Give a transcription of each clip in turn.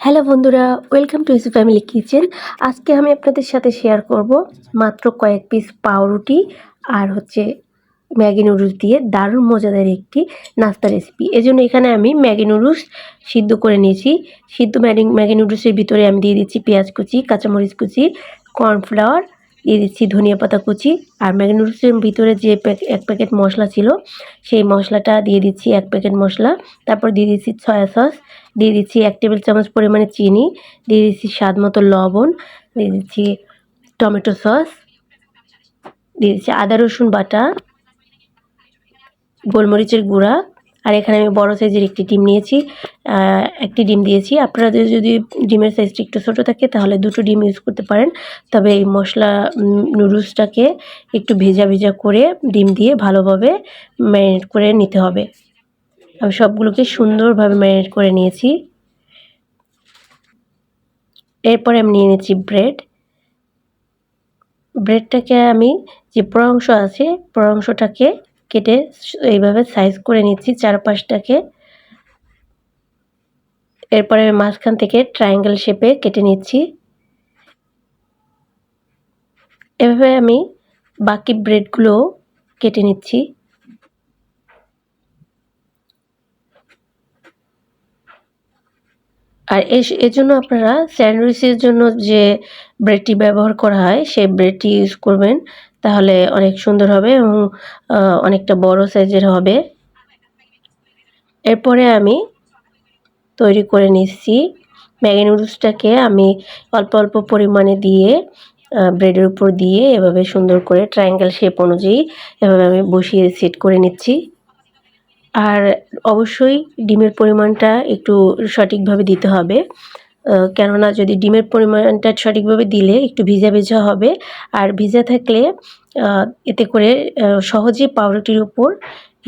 Hello বন্ধুরা welcome to Isu family kitchen আজকে আমি আপনাদের সাথে শেয়ার করব মাত্র কয়েক পিস পাউরুটি আর হচ্ছে ম্যাগি নুডলস দিয়ে দারুণ মজাদার একটি নাস্তা রেসিপি এজন্য এখানে আমি ম্যাগি নুডলস সিদ্ধ করে নিয়েছি। সিদ্ধ ম্যাগি ম্যাগি নুডলসের ভিতরে আমি দিয়ে দিচ্ছি পেঁয়াজ কুচি, কাঁচামরিচ কুচি কর্নফ্লাওয়ার দিয়ে দিচ্ছি ধনিয়া পাতা কুচি আর ম্যাগি নুডলসের ভিতরে যে এক প্যাকেট মশলা ছিল, সেই মশলাটা দিয়ে দিচ্ছি এক প্যাকেট মশলা। তারপর দিয়ে দিচ্ছি সয়া সস, দিয়ে দিচ্ছি এক টেবিল চামচ পরিমাণে চিনি, দিয়ে দিচ্ছি স্বাদ মতো লবণ, দিয়ে দিচ্ছি টমেটো সস, দিয়ে দিচ্ছি আদা রসুন বাটা, গোলমরিচের গুঁড়া আর এখানে আমি বড় সাইজের একটি ডিম নিয়েছি। একটি ডিম দিয়েছি। আপনাদের যদি ডিমের সাইজটি একটু ছোটো থাকে, তাহলে দুটো ডিম ইউজ করতে পারেন। তবে এই মশলা নুডলসটাকে একটু ভেজা ভেজা করে ডিম দিয়ে ভালোভাবে ম্যারিনেট করে নিতে হবে। আমি সবগুলোকে সুন্দরভাবে ম্যারিনেট করে নিয়েছি। এরপরে আমি নিয়ে নিচ্ছি ব্রেড ব্রেডটাকে আমি যে অংশ আছে অংশটাকে কেটে এইভাবে সাইজ করে নিচ্ছি চারপাশটাকে। এরপরে মাঝখান থেকে ট্রায়াঙ্গেল শেপে কেটে নিচ্ছি। এভাবে আমি বাকি ব্রেডগুলো কেটে নিচ্ছি। আর এজন্য আপনারা স্যান্ডউইচের জন্য যে ব্রেডটি ব্যবহার করা হয়, সেই ব্রেডটি ইউজ করবেন, তাহলে অনেক সুন্দর হবে এবং অনেকটা বড় সাইজের হবে। এরপরে আমি তৈরি করে নিচ্ছি ম্যাগি নুডলসটাকে। আমি অল্প অল্প পরিমাণে দিয়ে ব্রেডের উপর দিয়ে এভাবে সুন্দর করে ট্রায়াঙ্গেল শেপ অনুযায়ী এভাবে আমি বসিয়ে সেট করে নিচ্ছি। আর অবশ্যই ডিমের পরিমাণটা একটু সঠিকভাবে দিতে হবে। কেননা যদি ডিমের পরিমাণটা সঠিকভাবে দিলে একটু ভিজা ভিজা হবে, আর ভিজা থাকলে এতে করে সহজে পাউরুটির উপর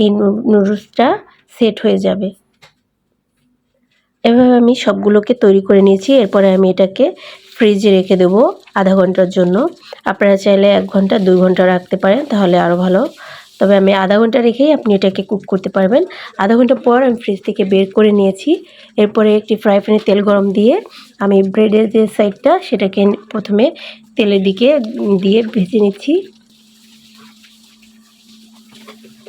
এই নুডলসটা সেট হয়ে যাবে। এভাবে আমি সবগুলোকে তৈরি করে নিয়েছি। এরপরে আমি এটাকে ফ্রিজে রেখে দেবো আধা ঘণ্টার জন্য। আপনারা চাইলে এক ঘণ্টা, দুই ঘণ্টা রাখতে পারেন, তাহলে আরও ভালো তবে আমি আধা ঘণ্টা রেখেই আপনি এটাকে কুক করতে পারবেন। আধা ঘণ্টা পর আমি ফ্রিজ থেকে বের করে নিয়েছি। এরপরে একটি ফ্রাই প্যানে তেল গরম দিয়ে আমি ব্রেডের যে সাইডটা সেটাকে প্রথমে তেলের দিকে দিয়ে ভেজে নিচ্ছি।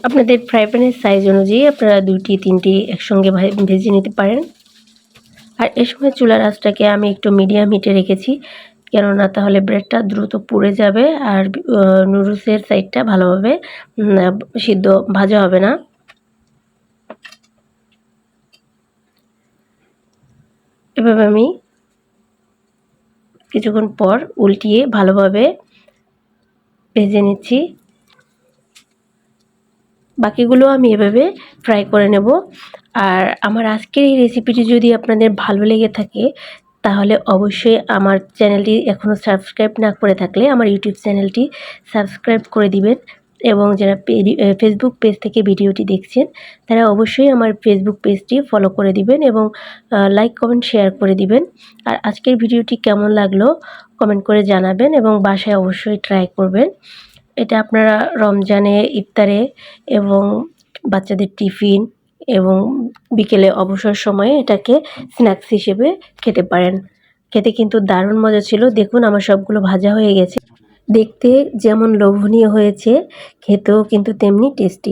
আপনাদের ফ্রাই প্যানের সাইজ অনুযায়ী আপনারা দুটি তিনটি একসঙ্গে ভেজে নিতে পারেন। আর এ সময় চুলার আঁচটাকে আমি একটু মিডিয়াম হিটে রেখেছি। কেননা তাহলে ব্রেডটা দ্রুত পুড়ে যাবে আর নুডলসের সাইডটা ভালোভাবে সিদ্ধ ভাজা হবে না। এভাবে আমি কিছুক্ষণ পর উল্টিয়ে ভালোভাবে ভেজে নিচ্ছি। বাকিগুলো আমি এভাবে ফ্রাই করে নেব। আর আমার আজকের এই রেসিপিটি যদি আপনাদের ভালো লেগে থাকে তাহলে অবশ্যই আমার চ্যানেলটি এখনও সাবস্ক্রাইব না করে থাকলে আমার ইউটিউব চ্যানেলটি সাবস্ক্রাইব করে দিবেন এবং যারা ফেসবুক পেজ থেকে ভিডিওটি দেখছেন, তারা অবশ্যই আমার ফেসবুক পেজটি ফলো করে দিবেন এবং লাইক কমেন্ট শেয়ার করে দিবেন। আর আজকের ভিডিওটি কেমন লাগল কমেন্ট করে জানাবেন এবং বাসায় অবশ্যই ট্রাই করবেন। এটা আপনারা রমজানে, ইফতারে এবং বাচ্চাদের টিফিন এবং বিকেলে অবসর সময়ে এটাকে স্ন্যাক্স হিসেবে খেতে পারেন। খেতে কিন্তু দারুণ মজা ছিল। দেখুন আমার সবগুলো ভাজা হয়ে গেছে। দেখতে যেমন লোভনীয় হয়েছে, খেতেও কিন্তু তেমনি টেস্টি